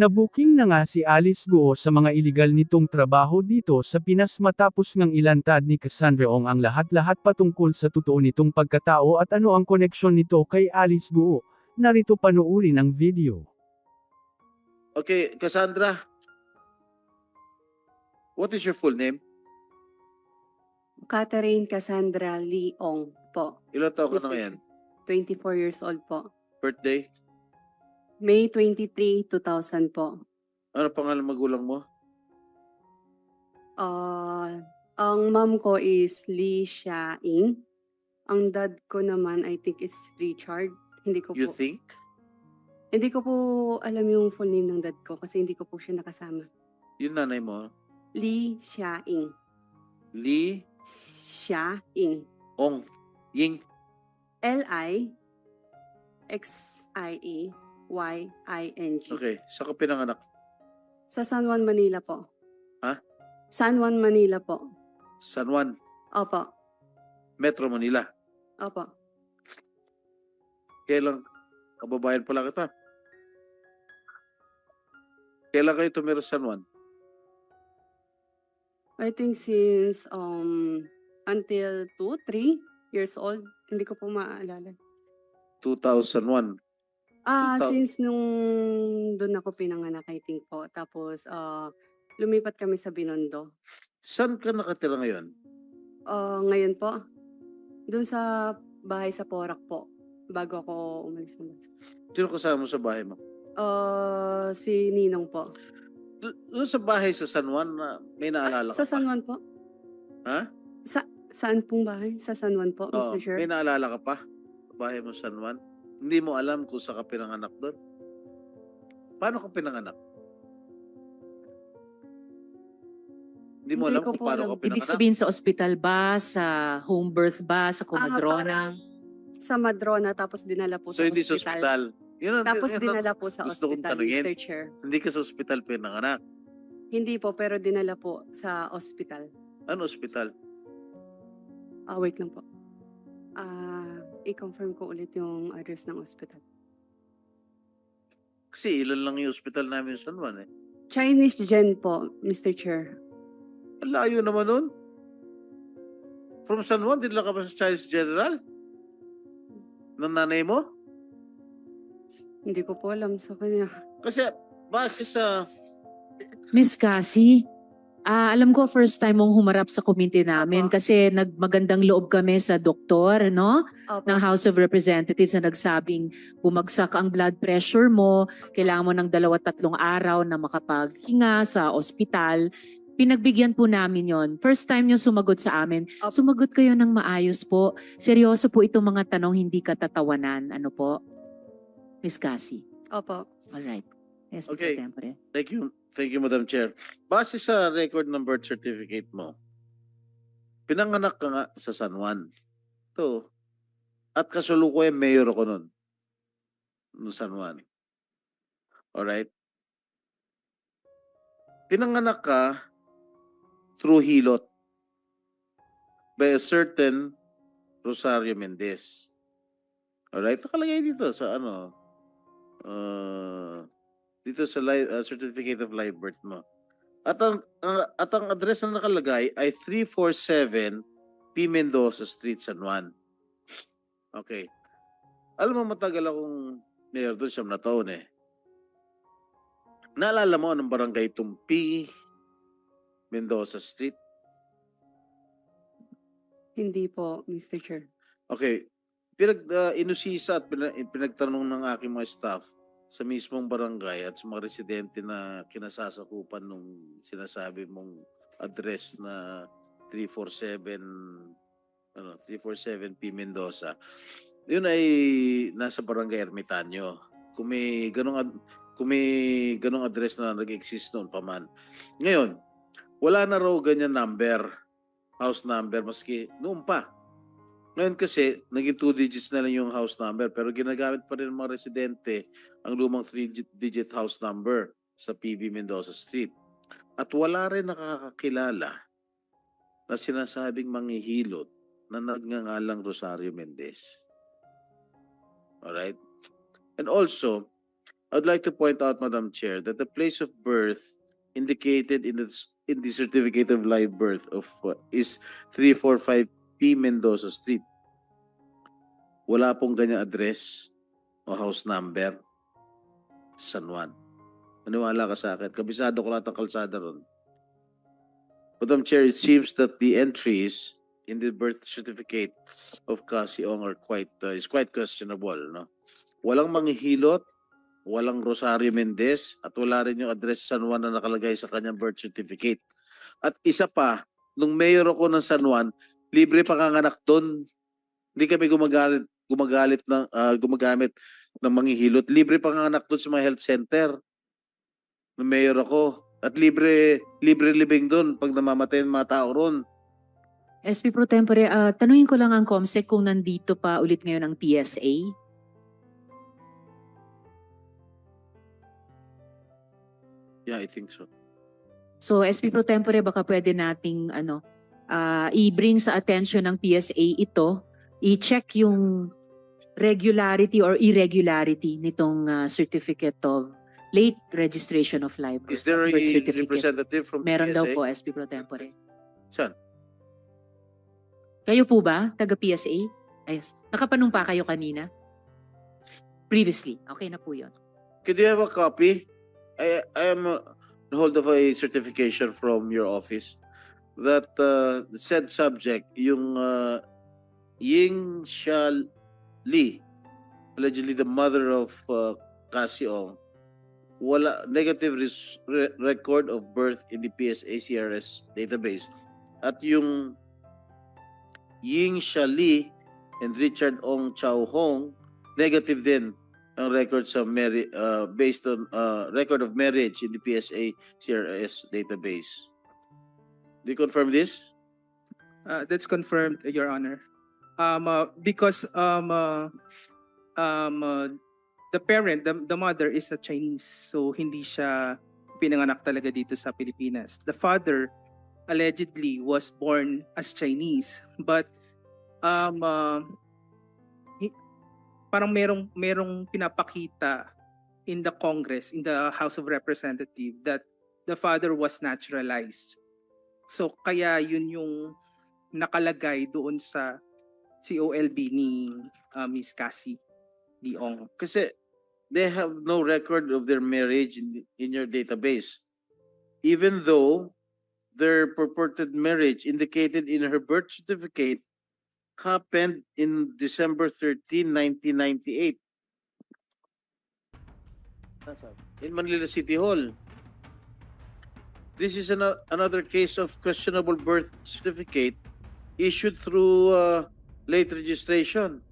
Nabuking na nga si Alice Guo sa mga iligal nitong trabaho dito sa Pinas matapos ngang ilantad ni Cassandra Ong ang lahat-lahat patungkol sa totoo nitong pagkatao at ano ang koneksyon nito kay Alice Guo. Narito panuuri ang video. Okay, Cassandra. What is your full name? Catherine Cassandra Leong po. Ilan taon ka na ngayon? 24 years old po. Birthday? May 23, 2000 po. Ano pangalan magulang mo? Ah, ang mom ko is Lee Xia-ing. Ang dad ko naman I think is Richard. Hindi ko You po think? hindi ko po alam yung full name ng dad ko kasi hindi ko po siya nakasama. Yung nanay mo? Lee Xia-ing. Lee Xia-ing. Ong Ying. L I X I A Y I N G. Okay, sa ka pinanganak? Sa San Juan, Manila po. Ha? San Juan, Manila po. San Juan, Opo. Metro Manila. Opo. Kailan kababayan pala kita? Kailan kayo tumira sa San Juan? I think since um until 2, 3 years old, hindi ko po maalala. 2001. Ah, 2000. since nung doon ako pinanganak, I think po. Tapos ah lumipat kami sa Binondo. Saan ka nakatira ngayon? Ah, ngayon po, doon sa bahay sa Porac po, bago ako umalis ng bansa. Sino kasama mo sa bahay mo? Ah, si Ninong po. Do- Doon sa bahay sa San Juan, na may naalala ka Sa San pa? Juan po? Ha? Saan pong bahay? Sa San Juan po, Oo, Mr. Chair? may naalala ka pa? Bahay mo San Juan? Hindi mo alam kung saan ka pinanganak doon? Paano ka pinanganak? Hindi mo Hindi alam ko kung po paano alam. ka pinanganak? Ibig sabihin sa ospital ba, sa home birth ba, sa komadrona? Sa Madrona, tapos dinala po so sa hindi sa ospital. ospital. Yun ang, Tapos yun ang- dinala po sa gusto kong ospital, tanungin. Mr. Chair. hindi ka sa ospital pinanganak. Hindi po, pero dinala po sa ospital. Ano ospital? Ah, wait lang po. Ah, i-confirm ko ulit yung address ng ospital. Kasi ilan lang yung ospital namin sa San Juan eh. Chinese Gen po, Mr. Chair. Ang layo naman nun. From San Juan, dinala ka ba sa Chinese General? Ng nanay mo? Hindi ko po alam sa kanya. Kasi base sa Miss Cassie, ah, alam ko first time mong humarap sa committee namin Apo. kasi nagmagandang loob kami sa doktor, no? Opo. ng House of Representatives na nagsabing bumagsak ang blood pressure mo, kailangan mo ng dalawa tatlong araw na makapaghinga sa ospital. Pinagbigyan po namin yon. First time nyo sumagot sa amin. Opo. Sumagot kayo ng maayos po. Seryoso po itong mga tanong, hindi katatawanan. Ano po? Miss Cassie. Opo. Alright. Yes, Mr. Okay. Tempore. Thank you. Thank you, Madam Chair. Base sa record ng birth certificate mo, pinanganak ka nga sa San Juan. Ito. At kasalukuyan mayor ako nun. No San Juan. Alright? Pinanganak ka through hilot by a certain Rosario Mendez. Alright? Nakalagay dito sa ano, uh, dito sa live, uh, certificate of live birth mo. At ang ang- at ang address na nakalagay ay 347 P. Mendoza Street, San Juan. Okay. Alam mo, matagal akong mayor doon, siyam na taon eh. Naalala mo anong barangay itong P. Mendoza Street? Hindi po, Mr. Chair. Okay. Pinag, uh, inusisa at pina- pinagtanong ng aking mga staff sa mismong barangay at sa mga residente na kinasasakupan nung sinasabi mong address na 347 ano 347 P Mendoza. Yun ay nasa barangay Ermitanyo. Kung may ganong kung may ganong address na nag-exist noon pa man. Ngayon, wala na raw ganyan number, house number maski noon pa. Ngayon kasi, naging two digits na lang yung house number pero ginagamit pa rin ng mga residente ang lumang three-digit house number sa PB Mendoza Street. At wala rin nakakakilala na sinasabing manghihilot na nagngangalang Rosario Mendez. Alright? And also, I'd like to point out, Madam Chair, that the place of birth indicated in the in the certificate of live birth of uh, is 345 P Mendoza Street. Wala pong ganyang address o house number. San Juan. Maniwala ka sa akin. Kabisado ko lahat ng kalsada ron. Madam Chair, it seems that the entries in the birth certificate of Cassie Ong are quite uh, is quite questionable, no? Walang manghihilot, walang Rosario Mendez, at wala rin yung address San Juan na nakalagay sa kanyang birth certificate. At isa pa, nung mayor ako ng San Juan, libre panganganak doon. Hindi kami gumagalit gumagalit ng ah, gumagamit ng manghihilot. Libre panganganak doon sa mga health center. Nung mayor ako. At libre libre living doon pag namamatay ang mga tao ron. SP Pro Tempore, ah, tanungin ko lang ang COMSEC kung nandito pa ulit ngayon ang PSA. Yeah, I think so. So SP Pro Tempore, baka pwede nating ano, ah, i-bring sa attention ng PSA ito, i-check yung regularity or irregularity nitong ah, certificate of late registration of live birth, Is there a certificate. representative from Meron daw PSA? po SP Pro Tempore. Saan? Kayo po ba, taga PSA? Ayos. Nakapanumpa kayo kanina? Previously. Okay na po yun. Could you have a copy? I I am uh, in hold of a certification from your office that uh, said subject yung uh, Ying Xia Li, allegedly the mother of uh, Cassie Ong, wala negative res- re- record of birth in the PSA CRS database. At yung Ying Xia Li and Richard Ong Chow Hong, negative din ang record sa marri- uh, based on uh, record of marriage in the PSA CRS database. Do you confirm this? Uh, that's confirmed, Your Honor. Um, uh, because um, uh, um, uh, the parent, the, the mother is a Chinese, so hindi siya pinanganak talaga dito sa Pilipinas. The father allegedly was born as Chinese, but um, uh, hi- parang merong merong pinapakita in the Congress, in the House of Representatives that the father was naturalized. So kaya yun yung nakalagay doon sa COLB ni uh, Miss Cassie Leong. Kasi they have no record of their marriage in, in your database. Even though their purported marriage indicated in her birth certificate happened in December 13, 1998. In Manila City Hall. This is an, another case of questionable birth certificate issued through uh, late registration.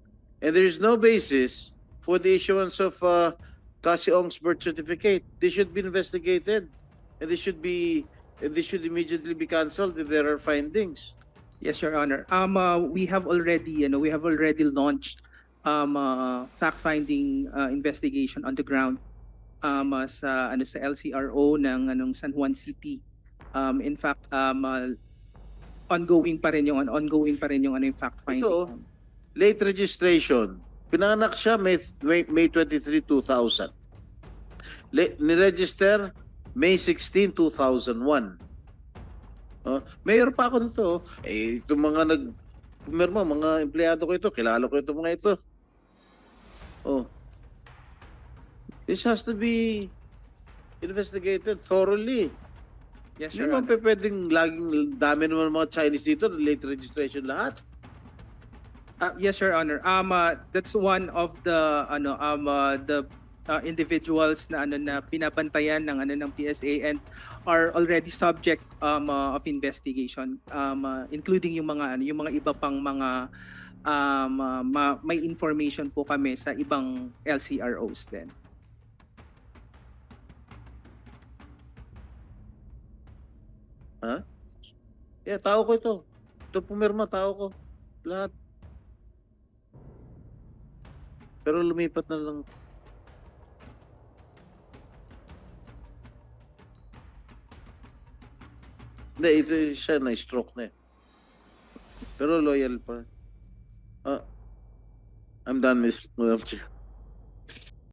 And there is no basis for the issuance of uh, Cassie Ong's birth certificate. They should be investigated. And they should be and they should immediately be cancelled if there are findings. Yes, Your Honor. Um, uh, we have already, you know, we have already launched um, uh, fact-finding uh, investigation on the ground um, uh, sa ano sa LCRO ng anong San Juan City. Um, in fact, um, uh, ongoing pa rin yung ongoing pa rin yung ano yung fact-finding. Ito, Late registration. Pinanganak siya May, May, May 23, 2000. Le, niregister May 16, 2001. Uh, mayor pa ako nito. Eh, itong mga nag... Pumirma, mga empleyado ko ito. Kilala ko ito mga ito. Oh. This has to be investigated thoroughly. Yes, Hindi Your Honor. pe- pwedeng laging dami naman mga Chinese dito, late registration lahat. Uh, yes, Your Honor. Um, uh, that's one of the ano um uh, the uh, individuals na ano na pinabantayan ng ano ng PSA and are already subject um uh, of investigation um uh, including yung mga ano yung mga iba pang mga um uh, ma- may information po kami sa ibang LCROs din. Yeah, tao ko ito. Ito pumirma, tao ko. Lahat. Pero lumipat na lang. Hindi, ito siya na stroke na eh. Pero loyal pa. Ah, I'm done, Miss Madam Chair.